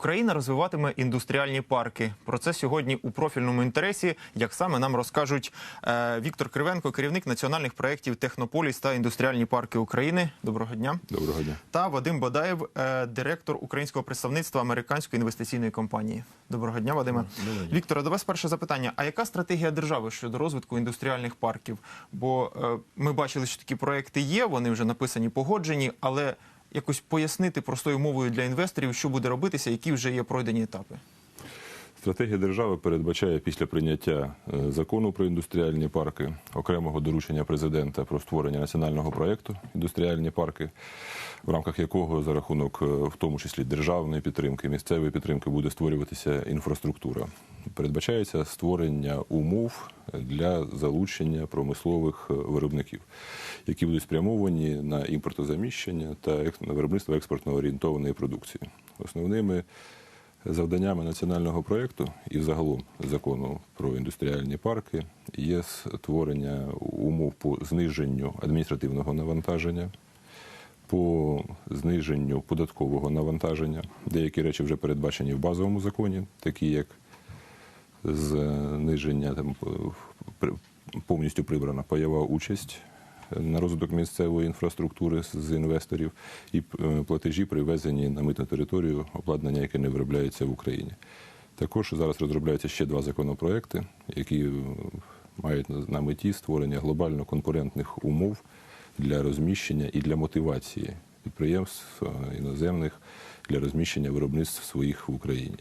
Україна розвиватиме індустріальні парки. Про це сьогодні у профільному інтересі, як саме нам розкажуть е, Віктор Кривенко, керівник національних проєктів Технополіс та індустріальні парки України. Доброго дня. Доброго дня. Та Вадим Бадаєв, е, директор українського представництва американської інвестиційної компанії. Доброго дня, Вадиме. Віктора, до вас перше запитання. А яка стратегія держави щодо розвитку індустріальних парків? Бо е, ми бачили, що такі проекти є, вони вже написані, погоджені, але якось пояснити простою мовою для інвесторів, що буде робитися, які вже є пройдені етапи. Стратегія держави передбачає після прийняття е, закону про індустріальні парки окремого доручення президента про створення національного проєкту індустріальні парки, в рамках якого за рахунок, е, в тому числі державної підтримки, місцевої підтримки, буде створюватися інфраструктура. Передбачається створення умов для залучення промислових е, виробників, які будуть спрямовані на імпортозаміщення та виробництво експортно орієнтованої продукції. Основними Завданнями національного проєкту і взагалом закону про індустріальні парки є створення умов по зниженню адміністративного навантаження, по зниженню податкового навантаження. Деякі речі вже передбачені в базовому законі, такі як зниження там, повністю прибрана пайова участь на розвиток місцевої інфраструктури з- інвесторів і е, платежі при ввезенні на митну територію обладнання, яке не виробляється в Україні. Також зараз розробляються ще два законопроекти, які е, мають на- на меті створення глобально конкурентних умов для розміщення і для мотивації підприємств е, іноземних для розміщення виробництв своїх в Україні.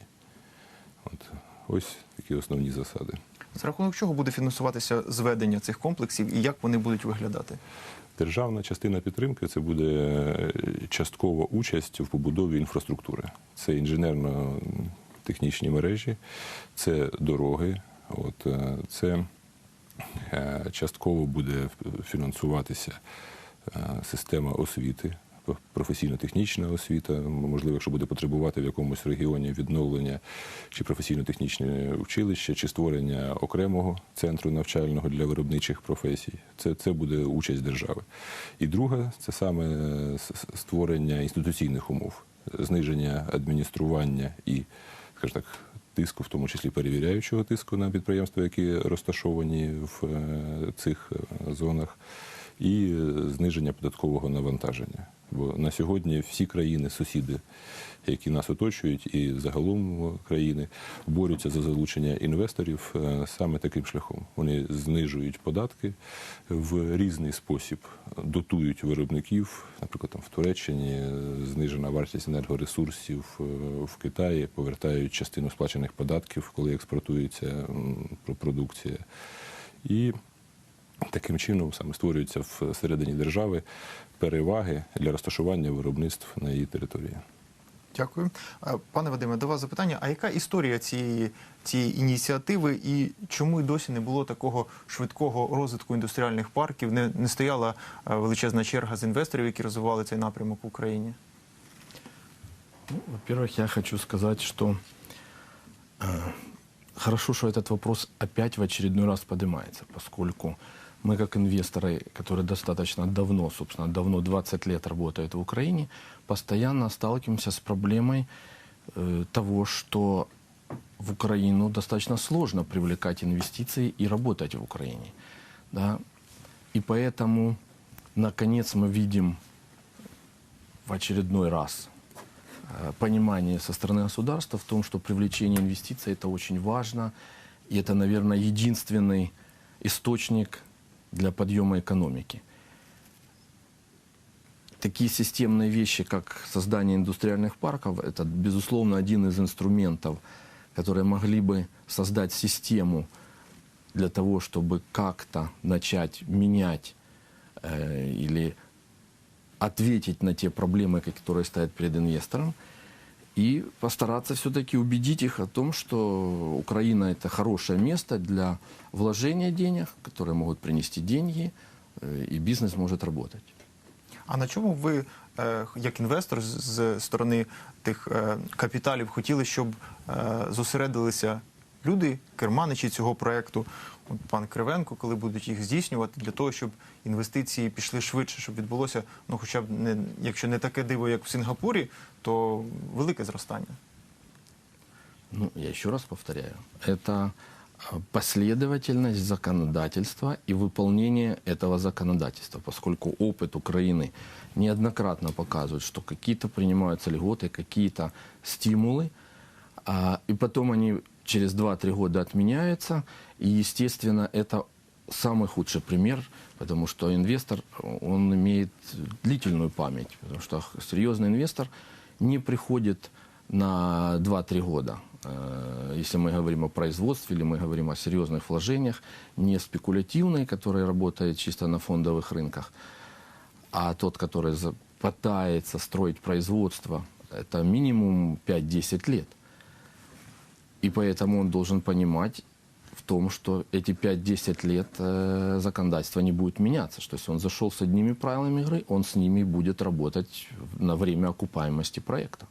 От ось такі основні засади. За рахунок чого буде фінансуватися зведення цих комплексів і як вони будуть виглядати? Державна частина підтримки це буде е, часткова участь в побудові інфраструктури. Це інженерно-технічні мережі, це дороги, от, е, це е, частково буде фінансуватися система освіти, професійно-технічна освіта, можливо, якщо буде потребувати в якомусь регіоні відновлення чи професійно-технічне училище, чи створення окремого центру навчального для виробничих професій. Це, це буде участь держави. І друга це саме створення інституційних умов, зниження адміністрування і, скажімо так, тиску, в тому числі перевіряючого тиску на підприємства, які розташовані в е, цих е, зонах, і е, зниження податкового навантаження. Бо на сьогодні всі країни, сусіди, які нас оточують, і загалом країни борються за залучення інвесторів е, саме таким шляхом. Вони знижують податки в різний спосіб, дотують виробників. Наприклад, там в Туреччині е, знижена вартість енергоресурсів е, в Китаї, повертають частину сплачених податків, коли експортується продукція. І Таким чином саме створюються всередині держави переваги для розташування виробництв на її території. Дякую. Е, Пане Вадиме, до вас запитання. А яка історія цієї, цієї ініціативи і чому й досі не було такого швидкого розвитку індустріальних парків? Не, не стояла е, величезна черга з інвесторів, які розвивали цей напрямок в Україні? Ну, во-первых, я хочу сказать, что э, хорошо, что этот вопрос опять в очередной раз поднимается, поскольку мы как инвесторы, которые достаточно давно, собственно, давно 20 лет работают в Украине, постоянно сталкиваемся с проблемой э, того, что в Украину достаточно сложно привлекать инвестиции и работать в Украине. Да? И поэтому, наконец, мы видим в очередной раз э, понимание со стороны государства в том, что привлечение инвестиций это очень важно, и это, наверное, единственный источник для подъема экономики. Такие системные вещи, как создание индустриальных парков, это, безусловно, один из инструментов, которые могли бы создать систему для того, чтобы как-то начать менять э, или ответить на те проблемы, которые стоят перед инвестором, и постараться все-таки убедить их о том, что Украина это хорошее место для вложения денег, которые могут принести деньги, э, и бизнес может работать. А на чому ви, е, як інвестор, з- з сторони тих е, капіталів, хотіли, щоб е, зосередилися люди, керманичі цього проекту, от пан Кривенко, коли будуть їх здійснювати, для того, щоб інвестиції пішли швидше, щоб відбулося, ну хоча б не якщо не таке диво, як в Сінгапурі, то велике зростання. Ну, я еще раз повторяю, это а, последовательность законодательства и выполнение этого законодательства, поскольку опыт Украины неоднократно показывает, что какие-то принимаются льготы, какие-то стимулы, а, и потом они через 2-3 года отменяются, и, естественно, это самый худший пример, потому что инвестор, он имеет длительную память, потому что серьезный инвестор не приходит на 2-3 года. Э, Если мы говорим о производстве или мы говорим о серьезных вложениях, не спекулятивный, который работает чисто на фондовых рынках, а тот, который пытается строить производство, это минимум 5-10 лет. И поэтому он должен понимать в том, что эти 5-10 лет э, законодательство не будет меняться. Что если он зашел с одними правилами игры, он с ними будет работать на время окупаемости проекта.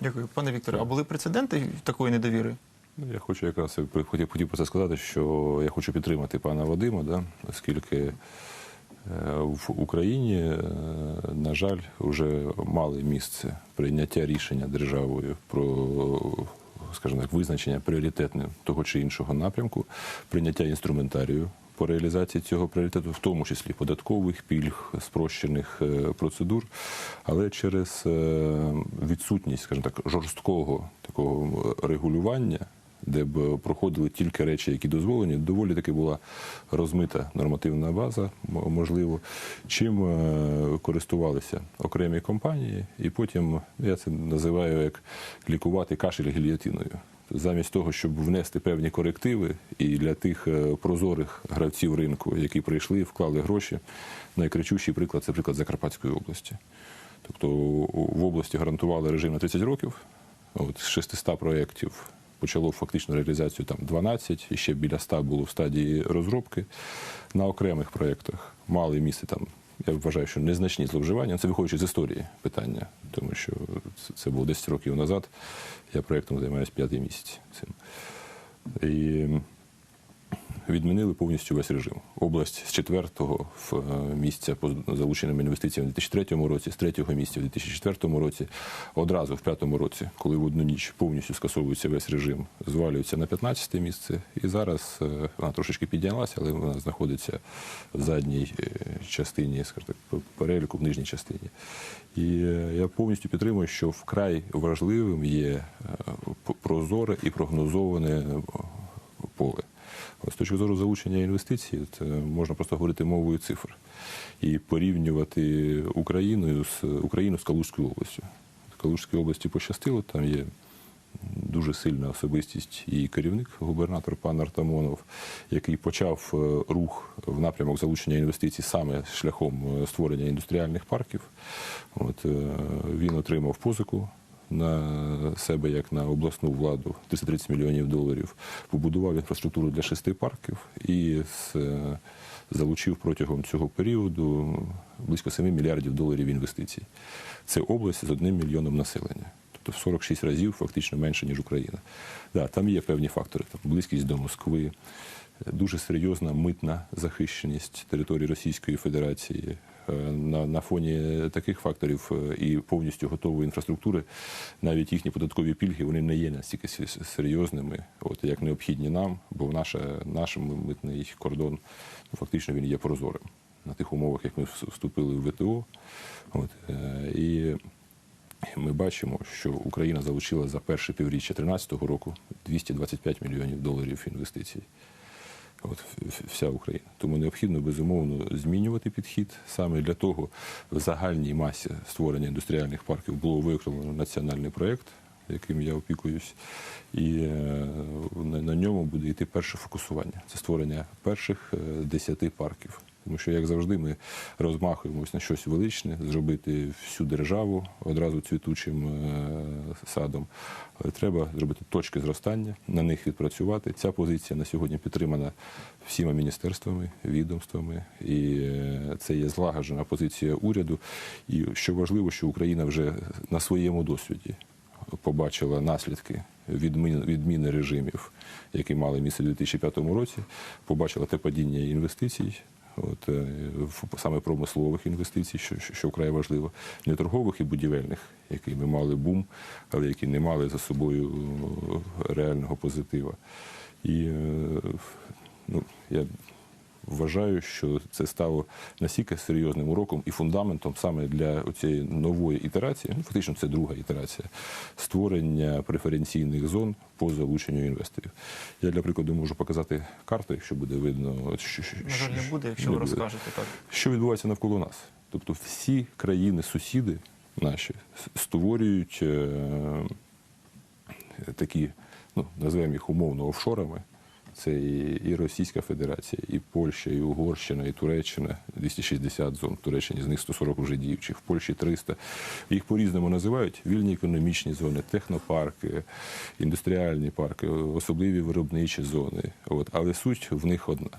Дякую, пане Вікторе. А були прецеденти такої недовіри? Ну, Я хочу якраз і хотів, хотів про це сказати, що я хочу підтримати пана Вадима, да, оскільки е, в Україні, е, на жаль, вже мали місце прийняття рішення державою про, скажімо так, визначення пріоритетним того чи іншого напрямку, прийняття інструментарію по реалізації цього пріоритету, в тому числі податкових пільг, спрощених е, процедур, але через е, відсутність, скажімо так, жорсткого такого регулювання, де б проходили тільки речі, які дозволені, доволі таки була розмита нормативна база, можливо, чим е, користувалися окремі компанії, і потім я це називаю як лікувати кашель гільйотиною. Замість того, щоб внести певні корективи, і для тих е, прозорих гравців ринку, які прийшли, вклали гроші, найкричущий приклад це приклад Закарпатської області. Тобто в області гарантували режим на 30 років. От з 600 проєктів почало фактично реалізацію там 12, і ще біля 100 було в стадії розробки. На окремих проєктах мали місце там. Я вважаю, що незначні зловживання. Це виходячи з історії питання, тому що це- було 10 років назад. Я проєктом займаюся п'ятий місяць цим. І відмінили повністю весь режим. Область з четвертого в е, місця по залученим інвестиціям у 2003 році, з третього місця в 2004 році, одразу в п'ятому році, коли в одну ніч повністю скасовується весь режим, звалюється на 15 місце. І зараз е, вона трошечки піднялася, але вона знаходиться в задній е, частині, так, переліку в нижній частині. І я повністю підтримую, що вкрай важливим є прозоре і прогнозоване поле. З точки зору залучення інвестицій, це можна просто говорити мовою цифр і порівнювати Україну з Україну з Калужською областю. Калужській області пощастило, там є дуже сильна особистість і керівник, губернатор пан Артамонов, який почав е, рух в напрямок залучення інвестицій саме шляхом е, створення індустріальних парків. От, е, він отримав позику на себе як на обласну владу 330 мільйонів доларів, побудував інфраструктуру для шести парків і е, залучив протягом цього періоду близько 7 мільярдів доларів інвестицій. Це область з одним мільйоном населення. Тобто в 46 разів фактично менше, ніж Україна. Да, там є певні фактори, там близькість до Москви, дуже серйозна митна захищеність території Російської Федерації. Е, На, на фоні таких факторів е, і повністю готової інфраструктури, навіть їхні податкові пільги вони не є настільки серйозними, от як необхідні нам, бо наша, наш митний кордон ну, фактично він є прозорим на тих умовах, як ми вступили в ВТО. От, е, і ми бачимо, що Україна залучила за перше півріччя 2013 року 225 мільйонів доларів інвестицій. От вся Україна. Тому необхідно безумовно змінювати підхід. Саме для того в загальній масі створення індустріальних парків було виконано національний проєкт, яким я опікуюсь, і е, на, на ньому буде йти перше фокусування. Це створення перших е, десяти парків. Тому що, як завжди, ми розмахуємось на щось величне, зробити всю державу одразу цвітучим е, садом. Але треба зробити точки зростання, на них відпрацювати. Ця позиція на сьогодні підтримана всіма міністерствами, відомствами, і е, це є злагоджена позиція уряду. І що важливо, що Україна вже на своєму досвіді побачила наслідки відміни, відміни режимів, які мали місце у 2005 році, побачила те падіння інвестицій. От, е, в- саме промислових інвестицій, що, що, що вкрай важливо, не торгових і будівельних, які ми мали бум, але які не мали за собою е, реального позитива. І е, ну, я вважаю, що це стало настільки серйозним уроком і фундаментом саме для цієї нової ітерації, ну фактично це друга ітерація, створення преференційних зон по залученню інвесторів. Я для прикладу можу показати карту, якщо буде видно. що- що- На жаль, не буде, якщо не ви буде. розкажете так. Що відбувається навколо нас? Тобто всі країни-сусіди наші створюють е, такі, ну, називаємо їх умовно офшорами. Це і, і Російська Федерація, і Польща, і Угорщина, і Туреччина. 260 зон в Туреччині, з них 140 вже діючих, в Польщі 300. Їх по-різному називають вільні економічні зони, технопарки, індустріальні парки, особливі виробничі зони. От. Але суть в них одна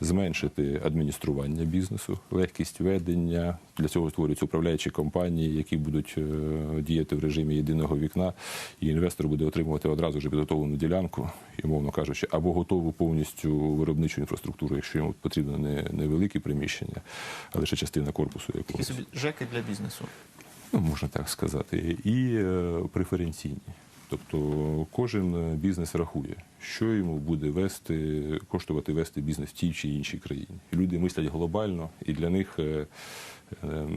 зменшити адміністрування бізнесу, легкість ведення. Для цього створюються управляючі компанії, які будуть е, діяти в режимі єдиного вікна, і інвестор буде отримувати одразу вже підготовлену ділянку, і, мовно кажучи, або готову повністю виробничу інфраструктуру, якщо йому потрібно не невеликі приміщення, а лише частина корпусу Такі якогось. собі жеки для бізнесу. Ну, можна так сказати, і е, преференційні. Тобто кожен бізнес рахує, що йому буде вести, коштувати вести бізнес в тій чи іншій країні. Люди мислять глобально, і для них е, е,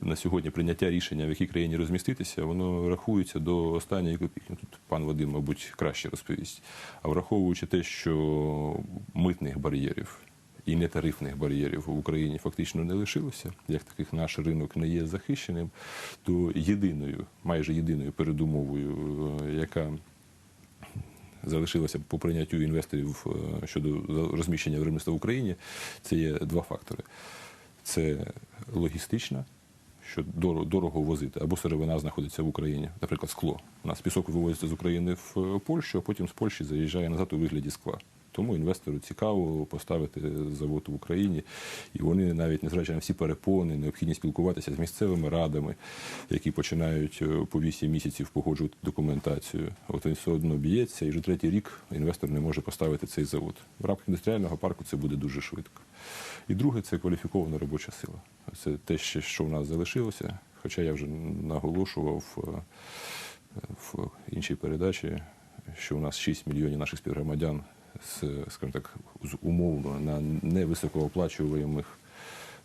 на сьогодні прийняття рішення, в якій країні розміститися, воно рахується до останньої копійки. Ну, Тут пан Вадим, мабуть, краще розповість. А враховуючи те, що митних бар'єрів і нетарифних бар'єрів в Україні фактично не лишилося, як таких наш ринок не є захищеним, то єдиною, майже єдиною передумовою, е, яка залишилася по прийняттю інвесторів е, щодо розміщення виробництва в Україні, це є два фактори: це логістична. Що дорого, возити, або сировина знаходиться в Україні, наприклад, скло. У нас пісок вивозиться з України в е, Польщу, а потім з Польщі заїжджає назад у вигляді скла. Тому інвестору цікаво поставити завод в Україні, і вони навіть незважаючи на всі перепони, необхідні спілкуватися з місцевими радами, які починають е, по 8 місяців погоджувати документацію. От він все одно б'ється, і вже третій рік інвестор не може поставити цей завод. В рамках індустріального парку це буде дуже швидко. І друге це кваліфікована робоча сила. Це те, що в нас залишилося. Хоча я вже наголошував е, в іншій передачі, що у нас 6 мільйонів наших співгромадян з, скажімо так, з умовно на невисокооплачуваних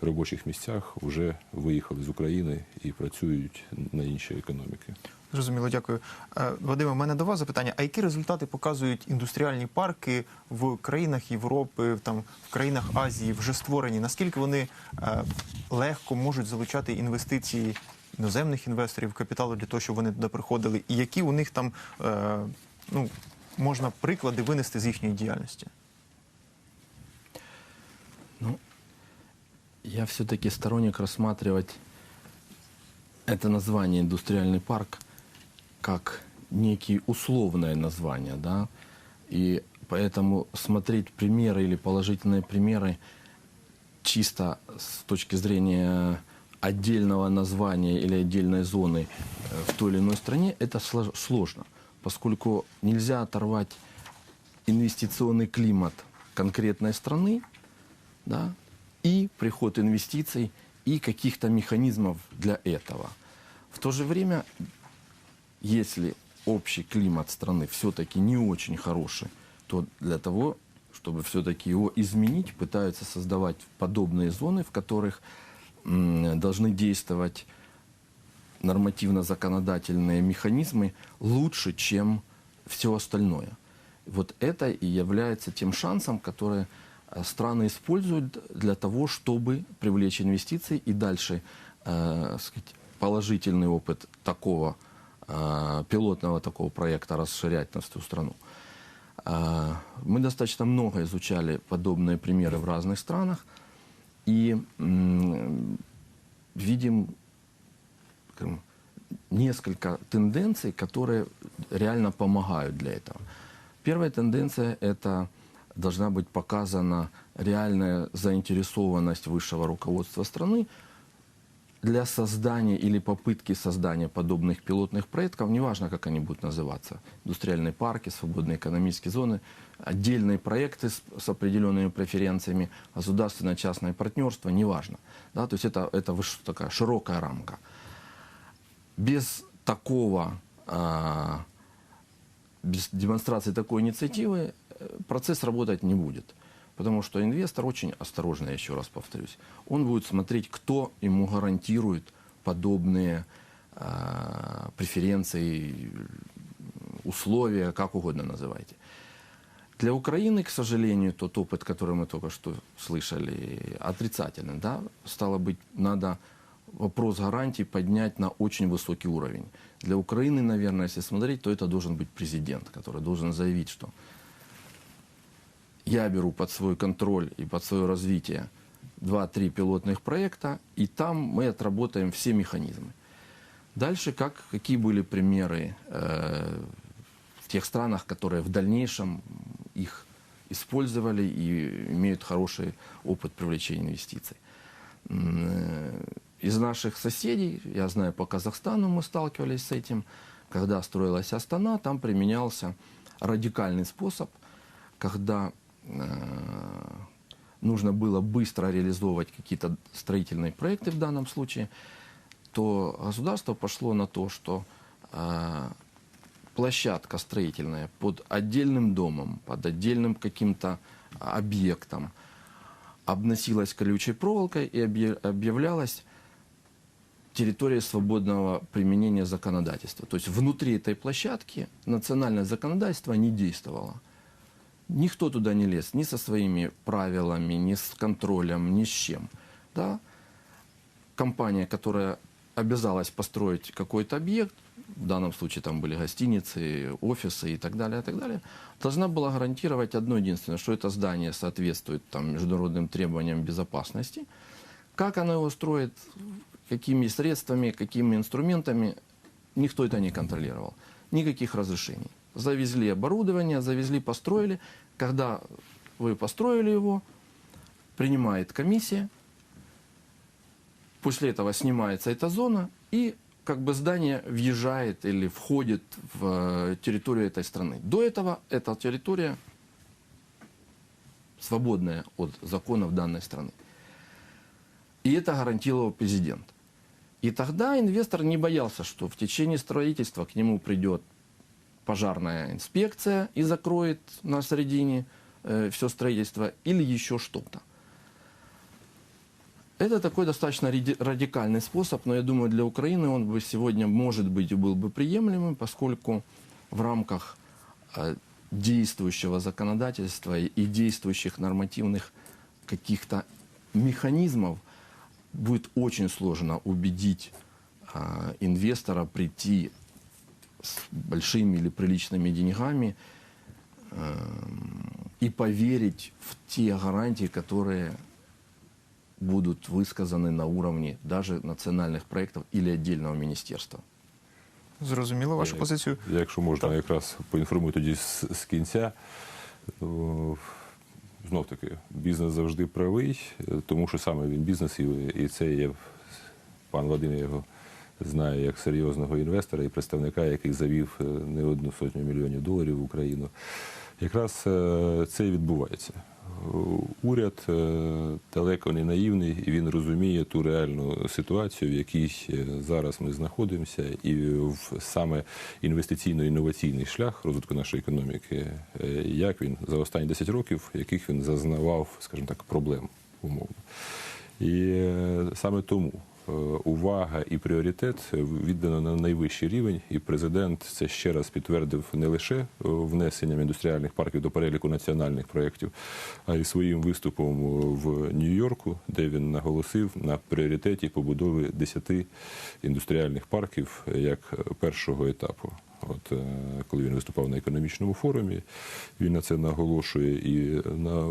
робочих місцях вже виїхали з України і працюють на інші економіки. Зрозуміло, дякую. Е, Вадиме, у мене до вас запитання. А які результати показують індустріальні парки в країнах Європи, там в країнах Азії вже створені? Наскільки вони е, легко можуть залучати інвестиції іноземних інвесторів, капіталу для того, щоб вони туди приходили? І які у них там е, ну, можна приклади винести з їхньої діяльності? Ну, я все-таки сторонник рассматривать это название индустриальный парк как некие условное название, да, и поэтому смотреть примеры или положительные примеры чисто с точки зрения отдельного названия или отдельной зоны э, в той или иной стране, это слож- сложно, поскольку нельзя оторвать инвестиционный климат конкретной страны да, и приход инвестиций, и каких-то механизмов для этого. В то же время, если общий климат страны все-таки не очень хороший, то для того, чтобы все-таки его изменить, пытаются создавать подобные зоны, в которых должны действовать нормативно-законодательные механизмы лучше, чем все остальное. Вот это и является тем шансом, который э, страны используют для того, чтобы привлечь инвестиции и дальше э, сказать, положительный опыт такого э, пилотного такого проекта расширять на всю страну. А, Мы достаточно много изучали подобные примеры в разных странах и м, видим несколько тенденций, которые реально помогают для этого. Первая тенденция – это должна быть показана реальная заинтересованность высшего руководства страны для создания или попытки создания подобных пилотных проектов, неважно, как они будут называться, индустриальные парки, свободные экономические зоны, отдельные проекты с, с определенными преференциями, государственно-частное партнерство, неважно. Да, то есть это, это такая широкая рамка. Без такого, а, без демонстрации такой инициативы э, процесс работать не будет. Потому что инвестор очень осторожно, я еще раз повторюсь. Он будет смотреть, кто ему гарантирует подобные а, преференции, условия, как угодно называйте. Для Украины, к сожалению, тот опыт, который мы только что слышали, отрицательный. Да? Стало быть, надо вопрос гарантий поднять на очень высокий уровень. Для Украины, наверное, если смотреть, то это должен быть президент, который должен заявить, что я беру под свой контроль и под свое развитие 2-3 пилотных проекта, и там мы отработаем все механизмы. Дальше, как, какие были примеры э, в тех странах, которые в дальнейшем их использовали и имеют хороший опыт привлечения инвестиций. Из наших соседей, я знаю, по Казахстану мы сталкивались с этим, когда строилась Астана, там применялся радикальный способ, когда э, нужно было быстро реализовывать какие-то строительные проекты в данном случае, то государство пошло на то, что э, площадка строительная под отдельным домом, под отдельным каким-то объектом обносилась колючей проволокой и объя- объявлялась территория свободного применения законодательства. То есть внутри этой площадки национальное законодательство не действовало. Никто туда не лез, ни со своими правилами, ни с контролем, ни с чем. Да? Компания, которая обязалась построить какой-то объект, в данном случае там были гостиницы, офисы и так далее, и так далее, должна была гарантировать одно единственное, что это здание соответствует там, международным требованиям безопасности. Как она его строит, какими средствами, какими инструментами, никто это не контролировал. Никаких разрешений. Завезли оборудование, завезли, построили. Когда вы построили его, принимает комиссия, после этого снимается эта зона, и как бы здание въезжает или входит в э, территорию этой страны. До этого эта территория свободная от законов данной страны. И это гарантировал президент. И тогда инвестор не боялся, что в течение строительства к нему придет пожарная инспекция и закроет на середине все строительство или еще что-то. Это такой достаточно ради- радикальный способ, но я думаю, для Украины он бы сегодня, может быть, и был бы приемлемым, поскольку в рамках э, действующего законодательства и действующих нормативных каких-то механизмов будет очень сложно убедить а, инвестора прийти с большими или приличными деньгами эм, и поверить в те гарантии, которые будут высказаны на уровне даже национальных проектов или отдельного министерства. Зрозуміло вашу Е, позицію. Якщо можна, Так. якраз поінформую тоді з, з кінця. Знов таки, бізнес завжди правий, е, тому що саме він бізнес, і, це є пан Вадим його знає як серйозного інвестора і представника, який завів е, не одну сотню мільйонів доларів в Україну. Якраз е, це і відбувається. Е, Уряд е, далеко не наївний, і він розуміє ту реальну ситуацію, в якій е, зараз ми знаходимося, і в саме інвестиційно-інноваційний шлях розвитку нашої економіки, як він за останні 10 років, яких він зазнавав, скажімо так, проблем умовно. І саме тому увага і пріоритет віддано на найвищий рівень, і президент це ще раз підтвердив не лише е, внесенням індустріальних парків до переліку національних проєктів, а й своїм виступом в Нью-Йорку, де він наголосив на пріоритеті побудови 10 індустріальних парків як першого етапу. От е, коли він виступав на економічному форумі, він на це наголошує і на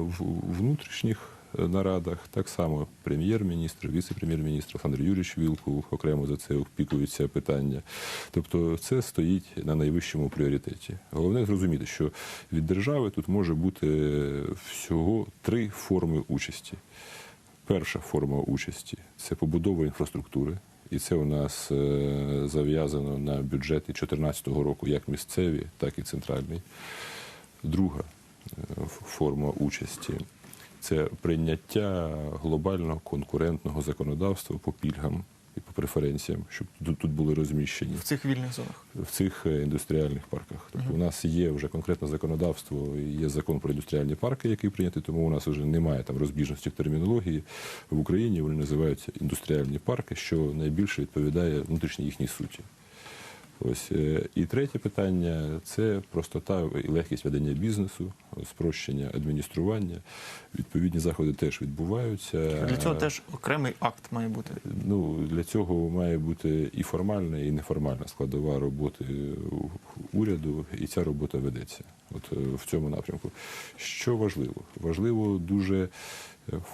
внутрішніх е, нарадах. Так само прем'єр-міністр, віце-прем'єр-міністр Олександр Юрійович Вілкул окремо за це опікується питання. Тобто це стоїть на найвищому пріоритеті. Головне зрозуміти, що від держави тут може бути всього три форми участі. Перша форма участі це побудова інфраструктури, і це у нас е, зав'язано на бюджети 2014 року, як місцеві, так і центральний. Друга е, форма участі це прийняття глобального конкурентного законодавства по пільгам і по преференціям, щоб тут, тут були розміщені в цих вільних зонах? в цих е, індустріальних парках. Тобто у нас є вже конкретне законодавство, є закон про індустріальні парки, який прийнятий, тому у нас вже немає там розбіжності в термінології. В Україні вони називаються індустріальні парки, що найбільше відповідає внутрішній їхній суті. Ось е, і третє питання це простота і легкість ведення бізнесу, спрощення адміністрування. Відповідні заходи теж відбуваються. Для цього теж окремий акт має бути. Ну, для цього має бути і формальна, і неформальна складова роботи уряду, і ця робота ведеться. От е, в цьому напрямку. Що важливо? Важливо дуже е,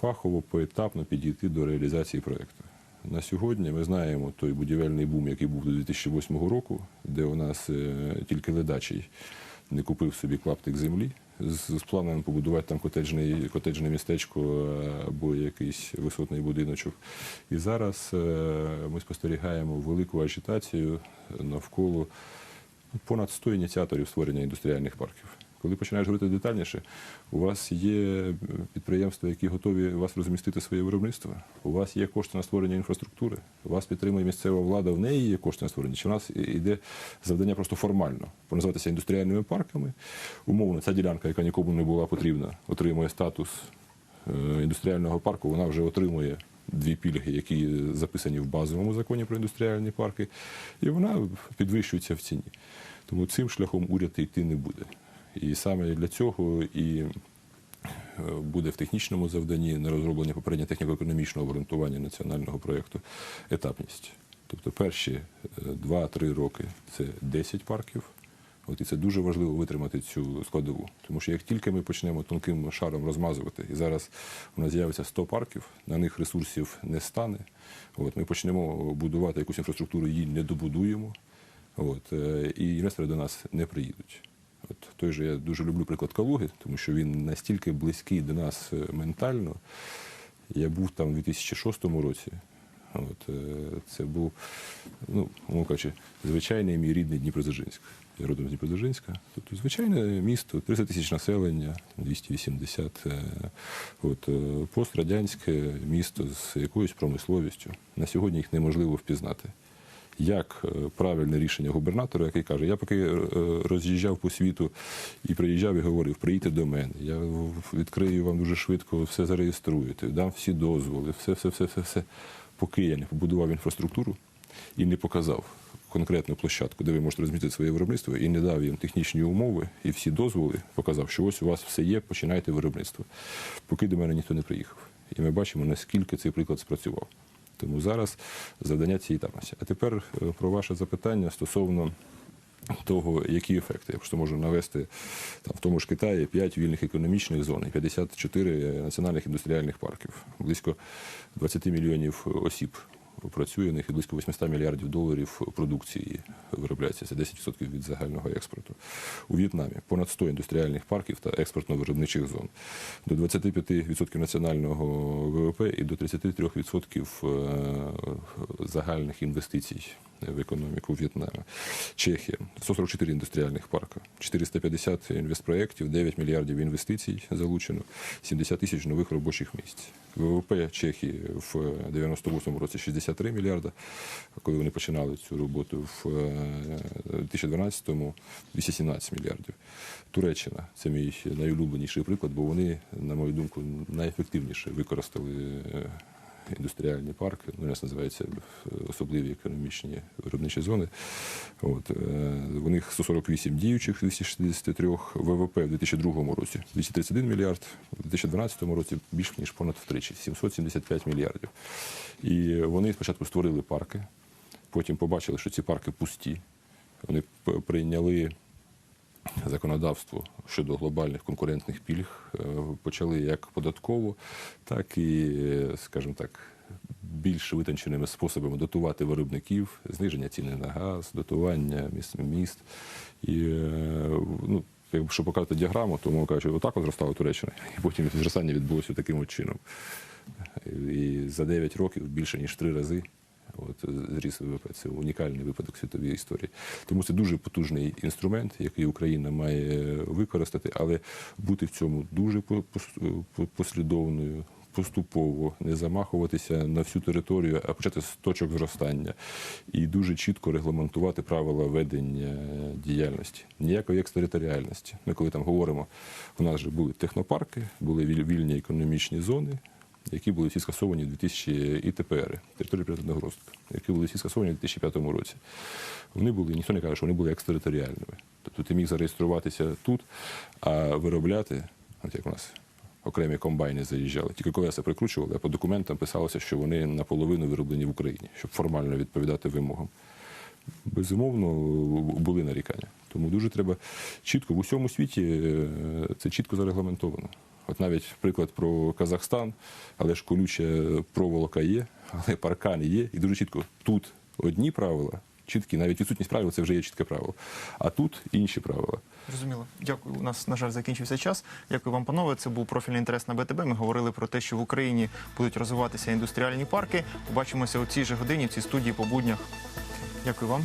фахово, поетапно підійти до реалізації проєкту. На сьогодні ми знаємо той будівельний бум, який був до 2008 року, де у нас е, тільки ледачий не купив собі клаптик землі з, з планом побудувати там котеджне, котеджне містечко е, або якийсь висотний будиночок. І зараз е, ми спостерігаємо велику агітацію навколо понад 100 ініціаторів створення індустріальних парків. Коли починаєш говорити детальніше, у вас є підприємства, які готові вас розмістити своє виробництво. У вас є кошти на створення інфраструктури. Вас підтримує місцева влада. В неї є кошти на створення. Чи у нас йде завдання просто формально поназиватися індустріальними парками? Умовно, ця ділянка, яка нікому не була потрібна, отримує статус е, індустріального парку. Вона вже отримує дві пільги, які записані в базовому законі про індустріальні парки, і вона підвищується в ціні. Тому цим шляхом уряд йти не буде. І саме для цього і е, буде в технічному завданні на розроблення попередньо техніко-економічного обґрунтування національного проєкту етапність. Тобто перші е, 2-3 роки це 10 парків. От і це дуже важливо витримати цю складову. Тому що як тільки ми почнемо тонким шаром розмазувати, і зараз у нас з'явиться 100 парків, на них ресурсів не стане. От, ми почнемо будувати якусь інфраструктуру, її не добудуємо. От, е, і інвестори до нас не приїдуть. От той же я дуже люблю приклад Калуги, тому що він настільки близький до нас е, ментально. Я був там у 2006 році. От, е, це був, ну, кажучи, звичайний мій рідний Дніпродзержинськ. Я родом з Дніпродзержинська. Тобто звичайне місто, 30 тисяч населення, 280. е, От, пострадянське місто з якоюсь промисловістю. На сьогодні їх неможливо впізнати як е, правильне рішення губернатора, який каже, я поки е, роз'їжджав по світу і приїжджав і говорив, приїдьте до мене, я відкрию вам дуже швидко, все зареєструєте, дам всі дозволи, все, все, все, все, все. Поки я не побудував інфраструктуру і не показав конкретну площадку, де ви можете розмістити своє виробництво, і не дав їм технічні умови і всі дозволи, показав, що ось у вас все є, починайте виробництво. Поки до мене ніхто не приїхав. І ми бачимо, наскільки цей приклад спрацював. Тому зараз завдання цієї етапності. А тепер е, про ваше запитання стосовно того, які ефекти. Я можу навести там, в тому ж Китаї 5 вільних економічних зон і 54 національних індустріальних парків. Близько 20 мільйонів осіб працює, в них близько 800 мільярдів доларів продукції виробляється. Це 10% від загального експорту. У В'єтнамі понад 100 індустріальних парків та експортно-виробничих зон. До 25% національного ВВП і до 33% е, загальних інвестицій в економіку В'єтнаму. Чехія 144 індустріальних парка, 450 інвестпроєктів, 9 мільярдів інвестицій залучено, 70 тисяч нових робочих місць. ВВП Чехії в 98 році 63 мільярда, коли вони починали цю роботу в е, 2012-му 217 мільярдів. Туреччина це мій найулюбленіший приклад, бо вони, на мою думку, найефективніше використали е, індустріальні парки, ну, нас називається е, особливі економічні виробничі зони. От, е, у них 148 діючих, 263 ВВП в 2002 році 231 мільярд, у 2012 році більш ніж понад втричі, 775 мільярдів. І вони спочатку створили парки, потім побачили, що ці парки пусті. Вони прийняли законодавство щодо глобальних конкурентних пільг е, почали як податково, так і, е, скажімо так, більш витонченими способами дотувати виробників, зниження ціни на газ, дотування міст. міст. І е, ну, якщо показати діаграму, то мова кажучи, отак от зростала Туреччина, і потім зростання відбулося таким от чином. І за 9 років більше ніж в три рази. От зріс ВВП. Це унікальний випадок в світовій історії. Тому це дуже потужний інструмент, який Україна має використати, але бути в цьому дуже по- послідовною, поступово, не замахуватися на всю територію, а почати з точок зростання і дуже чітко регламентувати правила ведення діяльності. Ніякої екстериторіальності. Ми коли там говоримо, у нас же були технопарки, були вільні економічні зони, які були всі скасовані в 2000 і ТПР, території природного розвитку, які були всі скасовані в 2005 році. Вони були, ніхто не каже, що вони були екстериторіальними. Тобто ти міг зареєструватися тут, а виробляти, от як у нас окремі комбайни заїжджали, тільки колеса прикручували, а по документам писалося, що вони наполовину вироблені в Україні, щоб формально відповідати вимогам. Безумовно, були нарікання. Тому дуже треба чітко в усьому світі е, це чітко зарегламентовано. От навіть приклад про Казахстан, але ж колюча проволока є, але паркан є, і дуже чітко тут одні правила, чіткі, навіть відсутність правил це вже є чітке правило. А тут інші правила. Зрозуміло. Дякую. У нас, на жаль, закінчився час. Дякую вам, панове. Це був профільний інтерес на БТБ. Ми говорили про те, що в Україні будуть розвиватися індустріальні парки. Побачимося у цій же годині в цій студії по буднях. Дякую вам.